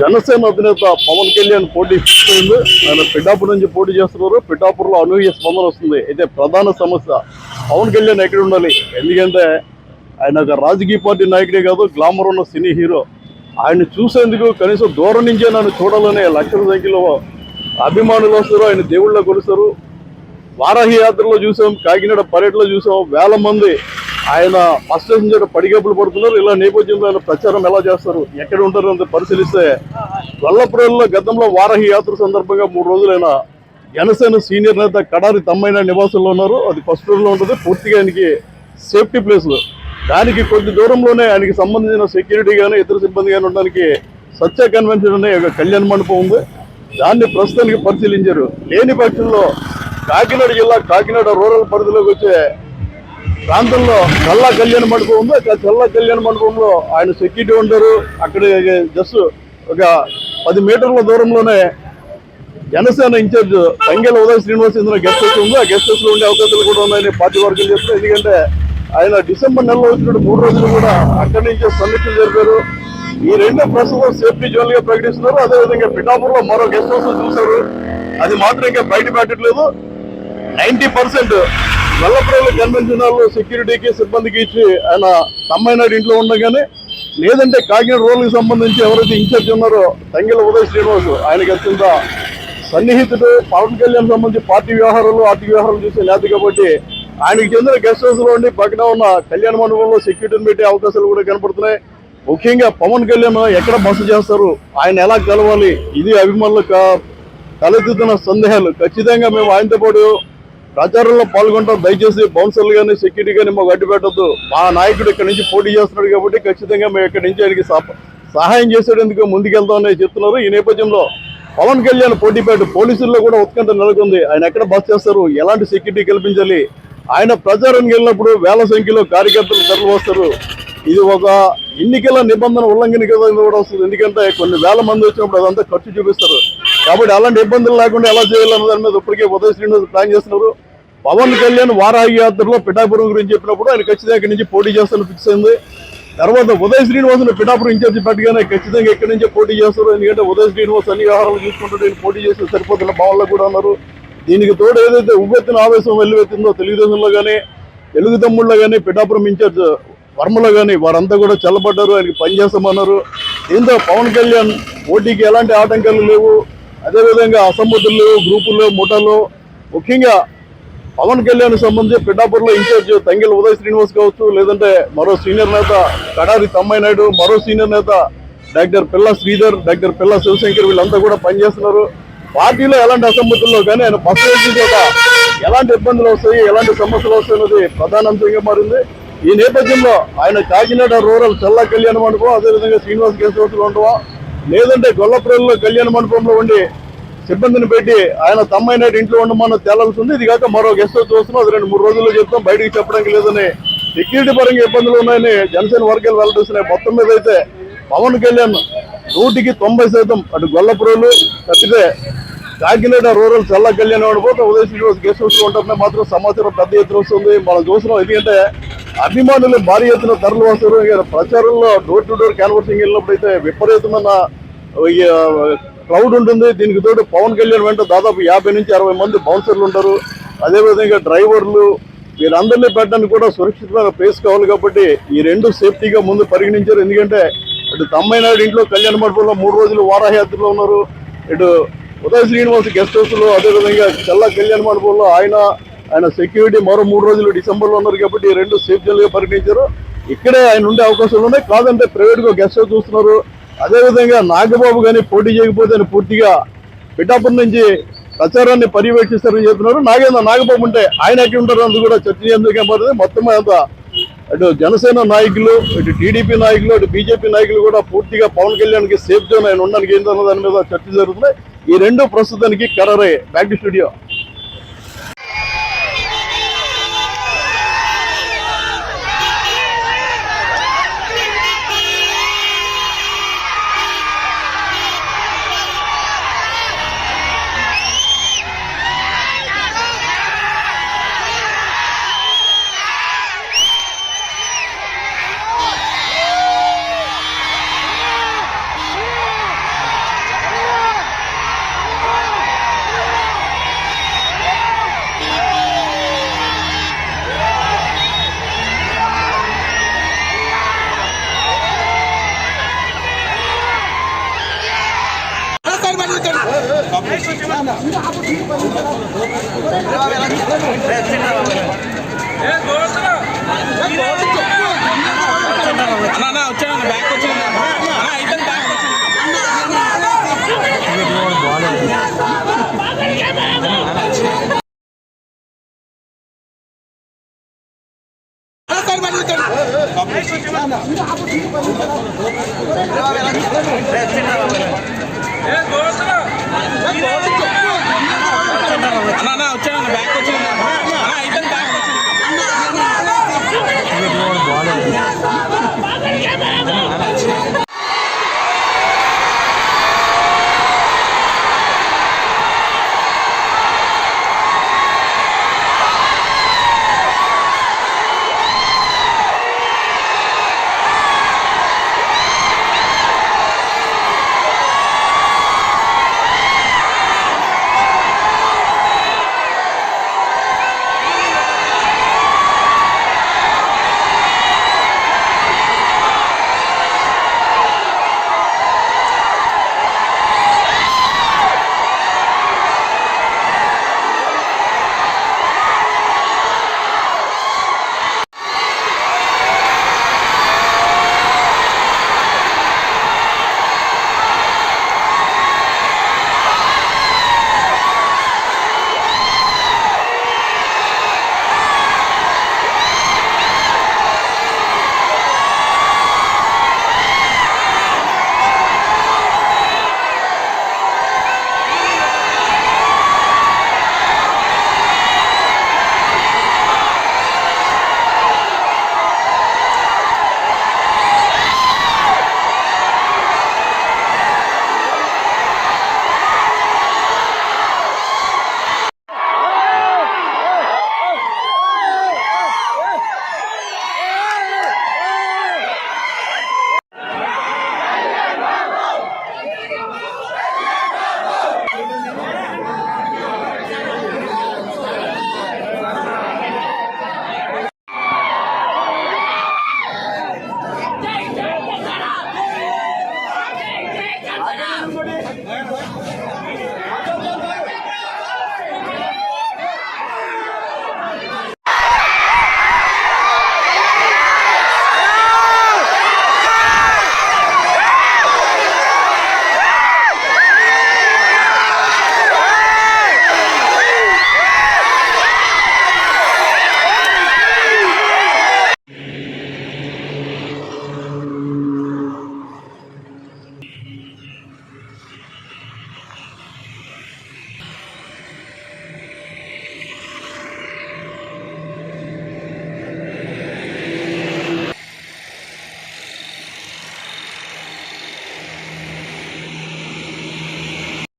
జనసేన అధినేత పవన్ కళ్యాణ్ పోటీ ఫిక్స్ అయింది ఆయన పిఠాపూర్ నుంచి పోటీ చేస్తున్నారు. పిఠాపూర్లో అనూహ్య స్పందన వస్తుంది. అయితే ప్రధాన సమస్య పవన్ కళ్యాణ్ ఎక్కడ ఉండాలి? ఎందుకంటే ఆయన ఒక రాజకీయ పార్టీ నాయకుడే కాదు గ్లామర్ ఉన్న సినీ హీరో. ఆయన చూసేందుకు కనీసం దూరం నుంచే నన్ను చూడాలనే లక్షల సంఖ్యలో అభిమానులు వస్తారు. ఆయన దేవుళ్ళ కొలుస్తారు. వారాహి యాత్రలో చూసాం కాకినాడ పర్యటనలో చూసాం. వేల మంది ఆయన ఫస్ట్ స్టేషన్ దగ్గర పడుతున్నారు. ఇలా నేపథ్యంలో ఆయన ప్రచారం ఎలా చేస్తారు? ఎక్కడ ఉంటారు? ಅಂತ పరిశీలిస్తే గొల్లపురంలో గతంలో వారహి యాత్ర సందర్భంగా మూడు రోజులైన జనసేన సీనియర్ నేత కడారి తమ్మైన నివాసంలో ఉన్నారు. అది ఫస్ట్ ఫ్లోర్లో ఉంటుంది. పూర్తిగా ఆయనకి సేఫ్టీ ప్లేస్ దానికి కొద్ది దూరంలోనే ఆయనకి సంబంధించిన సెక్యూరిటీ కానీ ఇతర సిబ్బంది కానీ ఉండడానికి సత్య కన్వెన్షన్ అనే ఒక కళ్యాణ మండపం ఉంది. దాన్ని ప్రస్తుతానికి పరిశీలించారు. లేని పక్షంలో కాకినాడ జిల్లా కాకినాడ రూరల్ పరిధిలోకి వచ్చే ప్రాంతంలో చల్ల కళ్యాణ మండపం ఉంది ఆ చల్ల కళ్యాణ మండపంలో ఆయన సెక్యూరిటీ ఉంటారు. అక్కడ జస్ట్ ఒక పది మీటర్ల దూరంలోనే జనసేన ఇన్ఛార్జ్ తంగేల ఉదయ శ్రీనివాస్ ఇందులో గెస్ట్ హౌస్ ఉంది. ఆ గెస్ట్ హౌస్లో ఉండే అవకాశాలు కూడా ఉన్నాయని పార్టీ వర్గాలు చెప్తారు ఎందుకంటే ఆయన డిసెంబర్ నెలలో వచ్చినట్టు మూడు రోజులు కూడా అక్కడి నుంచే సమీక్షలు జరిపారు. ఈ రెండు ప్రస్తుతం సేఫ్టీ జోన్ ప్రకటిస్తున్నారు. అదేవిధంగా పిఠాపూర్లో మరో గెస్ట్ హౌస్ చూశారు. అది మాత్రం ఇంకా బయట పెట్టట్లేదు. నైంటీ పర్సెంట్ వెల్లప్రేల కన్వెన్షన్ హాల్ సెక్యూరిటీకి సిబ్బందికి ఇచ్చి ఆయన తమ్మైనాడు ఇంట్లో ఉండగానే లేదంటే కాకినాడ రోడ్లకు సంబంధించి ఎవరైతే ఇన్ఛార్జ్ ఉన్నారో తంగిల ఉదయ్ శ్రీనివాస్ ఆయనకి అత్యంత సన్నిహితుడు. పవన్ కళ్యాణ్ సంబంధించి పార్టీ వ్యవహారాలు ఆర్థిక వ్యవహారాలు చూసే నేత కాబట్టి ఆయనకి చెందిన గెస్ట్ హౌస్లో ఉండి పక్కన ఉన్న కళ్యాణ మండపంలో సెక్యూరిటీని పెట్టే అవకాశాలు కూడా కనపడుతున్నాయి. ముఖ్యంగా పవన్ కళ్యాణ్ ఎక్కడ బస చేస్తారు? ఆయన ఎలా కలవాలి ఇది అభిమానులు కా- తలెత్తుతున్న సందేహాలు. ఖచ్చితంగా మేము ఆయనతో పాటు ప్రచారంలో పాల్గొంటాం దయచేసి బౌన్సర్లు కానీ సెక్యూరిటీ కానీ మాకు అడ్డు పెట్టద్దు మా నాయకుడు ఇక్కడ నుంచి పోటీ చేస్తున్నాడు కాబట్టి ఖచ్చితంగా మేము ఇక్కడ నుంచి ఆయనకి సహ- సహాయం చేసేందుకు ముందుకెళ్తామని చెప్తున్నారు. ఈ నేపథ్యంలో పవన్ కళ్యాణ్ పోటీపేట పోలీసుల్లో కూడా ఉత్కంఠ నెలకొంది. ఆయన ఎక్కడ బస్ చేస్తారు? ఎలాంటి సెక్యూరిటీ కల్పించాలి? ఆయన ప్రచారానికి వెళ్ళినప్పుడు వేల సంఖ్యలో కార్యకర్తలు తరలి వస్తారు. ఇది ఒక ఎన్నికల నిబంధన ఉల్లంఘన కింద కూడా వస్తుంది. ఎందుకంటే కొన్ని వేల మంది వచ్చినప్పుడు అదంతా ఖర్చు చూపిస్తారు. కాబట్టి అలాంటి ఇబ్బందులు లేకుండా ఎలా చేయాలన్న దాని మీద ఇప్పటికే ఉదయ శ్రీనివాస్ ప్లాన్ చేస్తున్నారు. పవన్ కళ్యాణ్ వారాహి యాత్రలో పిఠాపురం గురించి చెప్పినప్పుడు ఆయన ఖచ్చితంగా ఇక్కడి నుంచి పోటీ చేస్తాను ఫిక్స్ అయింది. తర్వాత ఉదయ శ్రీనివాసులు పిఠాపురం ఇన్ఛార్జి పెట్టగానే ఖచ్చితంగా ఇక్కడి నుంచే పోటీ చేస్తారు. ఎందుకంటే ఉదయ శ్రీనివాస్ అన్ని వ్యవహారాలు చూసుకుంటూ నేను పోటీ చేస్తే సరిపోతున్న భావనలో కూడా ఉన్నారు. దీనికి తోడు ఏదైతే ఉవ్వెత్తిన ఆవేశం వెల్లువెత్తిందో తెలుగుదేశంలో కానీ తెలుగు తమ్ముళ్ళలో కానీ పిఠాపురం ఇన్ఛార్జ్ వర్మలో కానీ వారంతా కూడా చల్లబడ్డారు ఆయనకి పనిచేస్తామన్నారు దీంతో పవన్ కళ్యాణ్ పోటీకి ఎలాంటి ఆటంకాలు లేవు. అదేవిధంగా అసమ్మతులు లేవు గ్రూపుల్లో ముఠాలు ముఖ్యంగా పవన్ కళ్యాణ్ సంబంధించి పిఠాపూర్లో ఇన్ఛార్జ్ తంగిల ఉదయ్ శ్రీనివాస్ కావచ్చు లేదంటే మరో సీనియర్ నేత కడారి తమ్మాయి నాయుడు మరో సీనియర్ నేత డాక్టర్ పిల్ల శ్రీధర్ డాక్టర్ పిల్ల శివశంకర్ వీళ్ళంతా కూడా పనిచేస్తున్నారు. పార్టీలో ఎలాంటి అసమ్మతుల్లో కానీ ఆయన బస్సు వేసిన ఎలాంటి ఇబ్బందులు వస్తాయి ఎలాంటి సమస్యలు వస్తాయి అనేది ప్రధాన అంశంగా మారింది. ఈ నేపథ్యంలో ఆయన కాకినాడ రూరల్ చల్ల కళ్యాణ మండపం అదేవిధంగా శ్రీనివాస్ కేశవతిలో ఉండవా? లేదంటే గొల్లపురంలో కళ్యాణ మండపంలో ఉండి సిబ్బందిని పెట్టి ఆయన తమ్మైన ఇంట్లో ఉండమని తేలాల్సి ఉంది ఇది కాక మరో గెస్ట్ హౌస్ చూస్తున్నాం అది రెండు మూడు రోజుల్లో చెప్తాం. బయటికి చెప్పడానికి లేదని సెక్యూరిటీ పరంగా ఇబ్బందులు ఉన్నాయని జనసేన వర్గాలు వెల్లడిస్తున్నాయి మొత్తం మీద అయితే పవన్ కళ్యాణ్ నూటికి తొంభై శాతం అటు గొల్లపురలు తప్పితే కాకినాడ రూరల్ చల్ల కళ్యాణ్ పోతే ఉదయ శ్రీనివాస్ గెస్ట్ హౌస్లో ఉంటారని మాత్రం సమాచారం పెద్ద ఎత్తున వస్తుంది. మనం చూస్తున్నాం. ఎందుకంటే అభిమానులు భారీ ఎత్తున తరలి వస్తారు ప్రచారంలో డోర్ టు డోర్ క్యాన్వర్సింగ్ వెళ్ళినప్పుడు అయితే విపరీతమైన క్రౌడ్ ఉంటుంది దీనికి తోడు పవన్ కళ్యాణ్ వెంట దాదాపు యాభై నుంచి అరవై మంది బౌన్సర్లు ఉంటారు. అదేవిధంగా డ్రైవర్లు వీరందరినీ పెట్టడానికి కూడా సురక్షితమైన ప్లేస్ కావాలి కాబట్టి ఈ రెండు సేఫ్టీగా ముందు పరిగణించారు. ఎందుకంటే ఇటు తమ్మైనాడు ఇంట్లో కళ్యాణ మండపంలో మూడు రోజులు వారాహయాత్రలో ఉన్నారు. ఇటు ఉదయ శ్రీనివాస్ గెస్ట్ హౌస్లో అదేవిధంగా చల్ల కళ్యాణ మండపంలో ఆయన ఆయన సెక్యూరిటీ మరో మూడు రోజులు డిసెంబర్లో ఉన్నారు కాబట్టి ఈ రెండు సేఫ్ జోన్లుగా పరిగణించారు. ఇక్కడే ఆయన ఉండే అవకాశాలు ఉన్నాయి. కాదంటే ప్రైవేట్గా గెస్ట్ హౌస్ చూస్తున్నారు. అదేవిధంగా నాగబాబు కానీ పోటీ చేయకపోతే అని పూర్తిగా పిఠాపురం నుంచి ప్రచారాన్ని పర్యవేక్షిస్తారని చెప్తున్నారు. నాగేంద్ర నాగబాబు ఉంటే ఆయన ఎక్కడ ఉంటారు అందుకు కూడా చర్చ ఎందుకు పడుతుంది మొత్తం అంతా అటు జనసేన నాయకులు ఇటు టీడీపీ నాయకులు అటు బీజేపీ నాయకులు కూడా పూర్తిగా పవన్ కళ్యాణ్కి సేఫ్ జోన్ ఆయన ఉండడానికి ఏంటన్న దాని మీద చర్చ జరుగుతుంది. ఈ రెండు ప్రస్తుతానికి ఖరారయ్యాయి బ్యాక్ టు స్టూడియో. అన్న వచ్చాను బ్యాక్ వచ్చాను అన్న అయిపోయింది బ్యాక్ వచ్చాను అన్న అన్న వచ్చాను బ్యాక్ వచ్చాను అన్న అయిపోయింది బ్యాక్ ¡Ah, no, no,